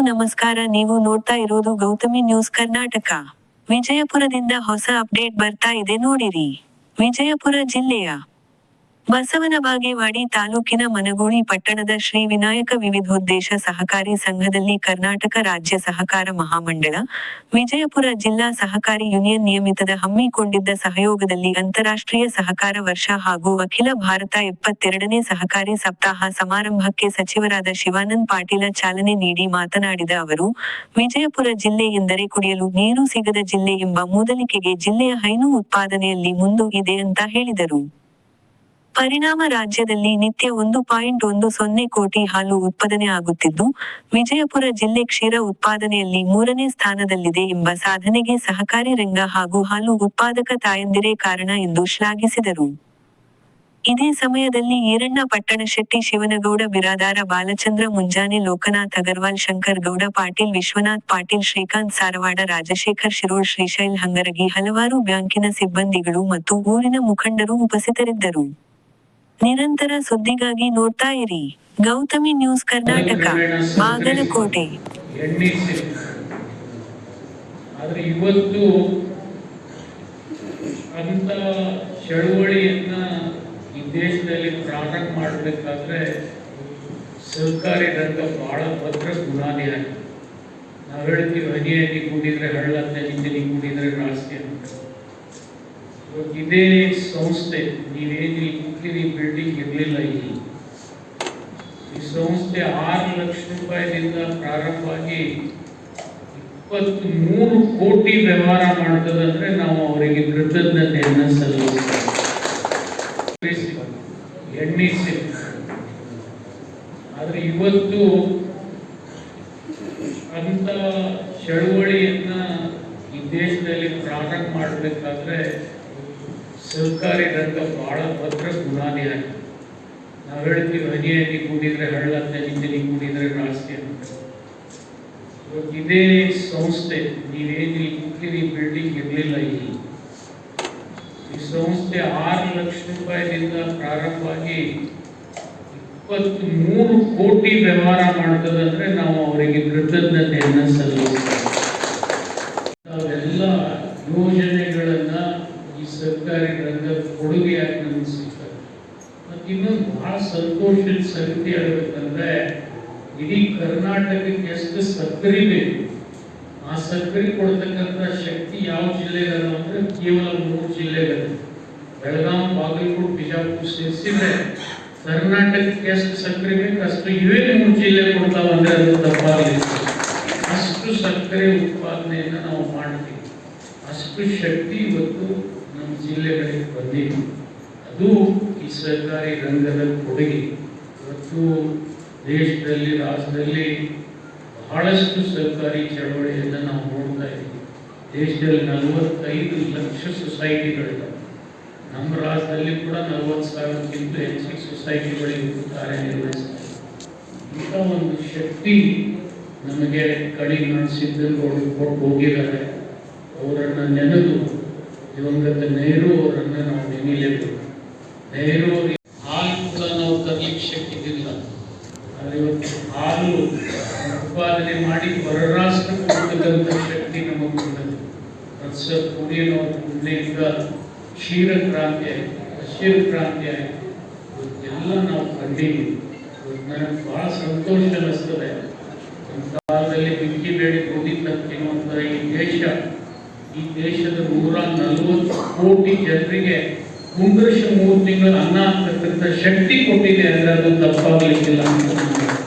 ನಮಸ್ಕಾರ. ನೀವು ನೋಡ್ತಾ ಇರೋದು ಗೌತಮಿ ನ್ಯೂಸ್ ಕರ್ನಾಟಕ. ವಿಜಯಪುರದಿಂದ ಹೊಸ ಅಪ್ಡೇಟ್ ಬರ್ತಾ ಇದೆ ನೋಡಿರಿ. ವಿಜಯಪುರ ಜಿಲ್ಲೆಯ ಬಸವನ ಬಾಗೇವಾಡಿ ತಾಲೂಕಿನ ಮನಗೋಳಿ ಪಟ್ಟಣದ ಶ್ರೀ ವಿನಾಯಕ ವಿವಿಧೋದ್ದೇಶ ಸಹಕಾರಿ ಸಂಘದಲ್ಲಿ ಕರ್ನಾಟಕ ರಾಜ್ಯ ಸಹಕಾರ ಮಹಾಮಂಡಳ, ವಿಜಯಪುರ ಜಿಲ್ಲಾ ಸಹಕಾರಿ ಯೂನಿಯನ್ ನಿಯಮಿತದ ಹಮ್ಮಿಕೊಂಡಿದ್ದ ಸಹಯೋಗದಲ್ಲಿ ಅಂತಾರಾಷ್ಟ್ರೀಯ ಸಹಕಾರ ವರ್ಷ ಹಾಗೂ ಅಖಿಲ ಭಾರತ ಎಪ್ಪತ್ತೆರಡನೇ ಸಹಕಾರಿ ಸಪ್ತಾಹ ಸಮಾರಂಭಕ್ಕೆ ಸಚಿವರಾದ ಶಿವಾನಂದ್ ಪಾಟೀಲ ಚಾಲನೆ ನೀಡಿ ಮಾತನಾಡಿದ ಅವರು, ವಿಜಯಪುರ ಜಿಲ್ಲೆ ಎಂದರೆ ಕುಡಿಯಲು ನೀರು ಸಿಗದ ಜಿಲ್ಲೆ ಎಂಬ ಮೂದಲಿಕೆಗೆ ಜಿಲ್ಲೆಯ ಹೈನು ಉತ್ಪಾದನೆಯಲ್ಲಿ ಮುಂದೂಗಿದೆ ಅಂತ ಹೇಳಿದರು. ಪರಿಣಾಮ ರಾಜ್ಯದಲ್ಲಿ ನಿತ್ಯ ಒಂದು ಪಾಯಿಂಟ್ ಒಂದು ಸೊನ್ನೆ ಕೋಟಿ ಹಾಲು ಉತ್ಪಾದನೆ ಆಗುತ್ತಿದ್ದು, ವಿಜಯಪುರ ಜಿಲ್ಲೆ ಕ್ಷೀರ ಉತ್ಪಾದನೆಯಲ್ಲಿ ಮೂರನೇ ಸ್ಥಾನದಲ್ಲಿದೆ ಎಂಬ ಸಾಧನೆಗೆ ಸಹಕಾರಿ ರಂಗ ಹಾಗೂ ಹಾಲು ಉತ್ಪಾದಕ ತಾಯಂದಿರೇ ಕಾರಣ ಎಂದು ಶ್ಲಾಘಿಸಿದರು. ಇದೇ ಸಮಯದಲ್ಲಿ ಈರಣ್ಣ ಪಟ್ಟಣಶೆಟ್ಟಿ ಶಿವನಗೌಡ, ಬಿರಾದಾರ ಬಾಲಚಂದ್ರ ಮುಂಜಾನೆ ಲೋಕನಾಥ್ ಅಗರ್ವಾಲ್, ಶಂಕರ್ ಗೌಡ, ಪಾಟೀಲ್ ವಿಶ್ವನಾಥ್, ಪಾಟೀಲ್ ಶ್ರೀಕಾಂತ್, ಸಾರವಾಡ, ರಾಜಶೇಖರ್, ಶಿರೋಳ್, ಶ್ರೀಶೈಲ್, ಹಂಗರಗಿ ಹಲವಾರು ಬ್ಯಾಂಕಿನ ಸಿಬ್ಬಂದಿಗಳು ಮತ್ತು ಊರಿನ ಮುಖಂಡರು ಉಪಸ್ಥಿತರಿದ್ದರು. ನಿರಂತರ ಸುದ್ದಿಗಾಗಿ ನೋಡ್ತಾ ಇರಿ. ಗೌತಮಿ ನ್ಯೂಸ್ ಕರ್ನಾಟಕ, ಬಾಗಲಕೋಟೆ. ಆದ್ರೆ ಇವತ್ತು ಅಂತ ಚಳುವಳಿಯನ್ನ ಈ ದೇಶದಲ್ಲಿ ಪ್ರಾರಂಭ ಮಾಡಬೇಕಾದ್ರೆ ಸರ್ಕಾರಿ ರಂಗ ಬಹಳ ಭದ್ರ ಬುನಾದಿ ಆಗಿದೆ. ನಾವು ಹೇಳ್ತೀವಿ, ಹನಿ ಹನಿ ಕೂಡಿದ್ರೆ ಹಳ್ಳ ಹಿಂದಿನಿ ಕೂಡಿದ್ರೆ ರಾಸ್ತಿ ಅಂತ. ಇದೇ ಸಂಸ್ಥೆ ನೀವೇನು ಈ ಬಿಲ್ಡಿಂಗ್ ಇರಲಿಲ್ಲ ಇಲ್ಲಿ. ಈ ಸಂಸ್ಥೆ ಆರು ಲಕ್ಷ ರೂಪಾಯಿದಿಂದ ಪ್ರಾರಂಭವಾಗಿ ಇಪ್ಪತ್ತ್ ಮೂರು ಕೋಟಿ ವ್ಯವಹಾರ ಮಾಡ್ತದಂದ್ರೆ ನಾವು ಅವರಿಗೆ ಕೃತಜ್ಞತೆಯನ್ನು ಸಲ್ಲಿಸ್ತೇವೆ. ಎಣ್ಣಿಸಿ ಆದ್ರೆ ಇವತ್ತು ಅಂತ ಚಳುವಳಿಯನ್ನ ಈ ದೇಶದಲ್ಲಿ ಪ್ರಾರಂಭ ಮಾಡಬೇಕಾದ್ರೆ ಸರ್ಕಾರಿ ರಂಗ ಬಹಳ ಭದ್ರ ಗುಣಾನೇ ಆಗಿದೆ ನಾವು ಹೇಳ್ತೀವಿ ಹನಿ ಕೂಡಿದ್ರೆ ಹಳ್ಳ ತನಿ ತನಿ ಕೂಡಿದ್ರೆ ರಾಸ್ತಿ ಅಂತ. ಇದೇ ಸಂಸ್ಥೆ, ನೀವೇನು ಈ ಬಿಲ್ಡಿಂಗ್ ಇರಲಿಲ್ಲ ಇಲ್ಲಿ. ಈ ಸಂಸ್ಥೆ ಆರು ಲಕ್ಷ ರೂಪಾಯಿಯಿಂದ ಪ್ರಾರಂಭ ಆಗಿ ಇಪ್ಪತ್ತ್ ಮೂರು ಕೋಟಿ ವ್ಯವಹಾರ ಮಾಡ್ತದಂದ್ರೆ ನಾವು ಅವರಿಗೆ ಕೃತಜ್ಞತೆಯನ್ನು ಸಲ್ಲಿಸ್ತೇವೆ. ಅವೆಲ್ಲ ಯೋಜನೆಗಳನ್ನ ಈ ಸರ್ಕಾರಿ ರಂಗದ ಕೊಡುಗೆಯಾಗಿ ನಮಗೆ ಸಿಗ್ತದೆ ಮತ್ತು ಇನ್ನೊಂದು ಬಹಳ ಸಂತೋಷದ ಸಂಗತಿ ಹೇಳ್ಬೇಕಂದ್ರೆ ಇಡೀ ಕರ್ನಾಟಕಕ್ಕೆ ಎಷ್ಟು ಸಕ್ಕರೆ ಬೇಕು ಆ ಸಕ್ಕರೆ ಕೊಡ್ತಕ್ಕಂಥ ಶಕ್ತಿ ಯಾವ ಜಿಲ್ಲೆಗಳು ಅಂದ್ರೆ ಕೇವಲ ಮೂರು ಜಿಲ್ಲೆಗಳು ಬೆಳಗಾಂ ಬಾಗಲಕೋಟೆ ಬಿಜಾಪುರ ಸೇರಿಸಿದ್ರೆ ಕರ್ನಾಟಕಕ್ಕೆ ಎಷ್ಟು ಸಕ್ಕರೆ ಬೇಕು ಅಷ್ಟು ಇವೇ ಮೂರು ಜಿಲ್ಲೆ ಕೊಡ್ತಾವ ಅಂದ್ರೆ ಅದು ತಪ್ಪಾಗಲಿಲ್ಲ ಅಷ್ಟು ಸಕ್ಕರೆ ಉತ್ಪಾದನೆಯನ್ನ ನಾವು ಮಾಡ್ತೀವಿ ಅಷ್ಟು ಶಕ್ತಿ ಇವತ್ತು ನಮ್ಮ ಜಿಲ್ಲೆಗಳಿಗೆ ಬಂದಿದ್ದು, ಅದು ಈ ಸರ್ಕಾರಿ ರಂಗದ ಕೊಡುಗೆ. ಇವತ್ತು ದೇಶದಲ್ಲಿ ರಾಜ್ಯದಲ್ಲಿ ಬಹಳಷ್ಟು ಸರ್ಕಾರಿ ಚಳವಳಿಯನ್ನು ನಾವು ನೋಡ್ತಾ ಇದ್ದೀವಿ. ದೇಶದಲ್ಲಿ ನಲವತ್ತೈದು ಲಕ್ಷ ಸೊಸೈಟಿಗಳಿವೆ ನಮ್ಮ ರಾಜ್ಯದಲ್ಲಿ ಕೂಡ ನಲವತ್ತು ಸಾವಿರಕ್ಕಿಂತ ಹೆಚ್ಚಿನ ಸೊಸೈಟಿಗಳು ಕಾರ್ಯನಿರ್ವಹಿಸ್ತಾರೆ. ಇಂಥ ಒಂದು ಶಕ್ತಿ ನಮಗೆ ಕಳಿ ಅವರು ಕೊಟ್ಟು ಹೋಗಿದ್ದಾರೆ. ಅವರನ್ನು ನೆನೆದು ದಿವಂಗತ ನೆಹರು ಅವರನ್ನು ನಾವು ನೆನೆಯಲೇಬೇಕು ನೆಹರು ಅವರಿಗೆ ಹಾಲು ಕೂಡ ನಾವು ತರಲಿಕ್ಕೆ ಶಕ್ತಿದಿಲ್ಲ ಆದರೆ ಇವತ್ತು ಹಾಲು ಉತ್ಪಾದನೆ ಮಾಡಿ ಕೊಡ್ತಕ್ಕಂಥ ಶಕ್ತಿ ನಮಗೆ ಬಂದದ್ದು ಕುರಿಯನ್ ಅವರ ಮುಂದೆಯಿಂದ ಕ್ಷೀರ ಕ್ರಾಂತಿ ಆಯಿತು ಹಸಿರು ಕ್ರಾಂತಿ ಆಯಿತು. ಇವತ್ತೆಲ್ಲ ನಾವು ಕಂಡಿದ್ದೀವಿ. ನನಗೆ ಬಹಳ ಸಂತೋಷ ಅನ್ನಿಸ್ತದೆ. ಕಾಲದಲ್ಲಿ ಬಿಕ್ಕಿ ಬೇಳೆ ಈ ದೇಶದ ನೂರ ನಲವತ್ತು ಕೋಟಿ ಜನರಿಗೆ ಕುಂದ್ರಿಸಿ ಮೂರು ತಿಂಗಳ ಅನ್ನ ಹಾಕ್ತಕ್ಕಂಥ ಶಕ್ತಿ ಕೊಟ್ಟಿದೆ ಅಂದ್ರೆ ಅದು ತಪ್ಪಾಗಲಿಕ್ಕಿಲ್ಲ ಅಂತ